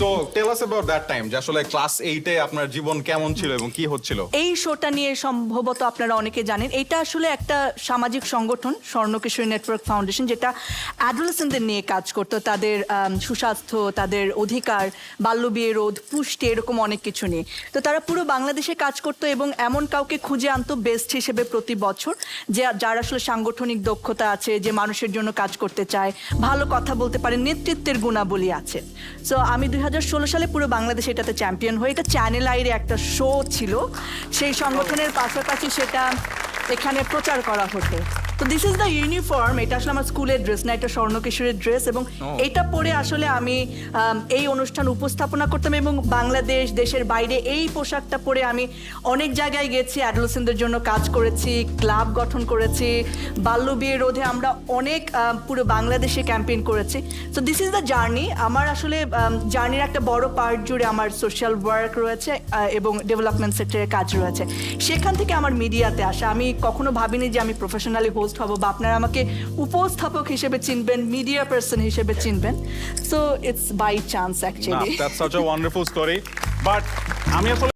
So tell us about that time যে আসলে class আপনার জীবন কেমন ছিল এবং কি হচ্ছিল? এই শোটা নিয়ে সম্ভবত আপনারা অনেকে জানেন। এটা আসলে একটা সামাজিক সংগঠন, স্বর্ণকিশোরী নেটওয়ার্ক ফাউন্ডেশন যেটা অ্যাডোলেসেন্টদের নিয়ে কাজ করতো। তাদের সুস্বাস্থ্য, তাদের অধিকার বাল্যবিয়ে রোধ পুষ্টি, এরকম অনেক কিছু নিয়ে। তো তারা পুরো বাংলাদেশে কাজ করতো এবং এমন কাউকে খুঁজে আনতো বেস্ট হিসেবে প্রতি বছর, যে যার আসলে সাংগঠনিক দক্ষতা আছে, যে মানুষের জন্য কাজ করতে চায়, ভালো কথা বলতে পারে, নেতৃত্বের গুণাবলী আছে। সো আমি দুই সালে পুরো বাংলাদেশ এটাতে চ্যাম্পিয়ন হয়ে এটা চ্যানেল আইরে একটা শো ছিল। সেই সংগঠনের পাশাপাশি সেটা এখানে প্রচার করা হতো। তো দিস ইজ দ্য ইউনিফর্ম এটা আসলে আমার স্কুলের ড্রেস না এটা স্বর্ণকিশোরের ড্রেস এবং এটা পরে আসলে আমি এই অনুষ্ঠান উপস্থাপনা করতাম এবং বাংলাদেশ দেশের বাইরে এই পোশাকটা পরে আমি অনেক জায়গায় গেছি অ্যাডোলেসেন্টদের জন্য কাজ করেছি ক্লাব গঠন করেছি বাল্য বিয়ে রোধে আমরা অনেক পুরো বাংলাদেশে ক্যাম্পেইন করেছি। তো দিস ইজ দ্য জার্নি আমার আসলে জার্নির একটা বড় পার্ট জুড়ে আমার সোশ্যাল ওয়ার্ক রয়েছে এবং ডেভেলপমেন্ট সেক্টরের কাজ রয়েছে। সেখান থেকে আমার মিডিয়াতে আসা। আমি কখনো ভাবিনি যে আমি প্রফেশনালি হোস্ট হব বা আপনারা আমাকে উপস্থাপক হিসেবে চিনবেন মিডিয়া পার্সন হিসেবে চিনবেন। So it's by chance actually that's such a wonderful story but আমি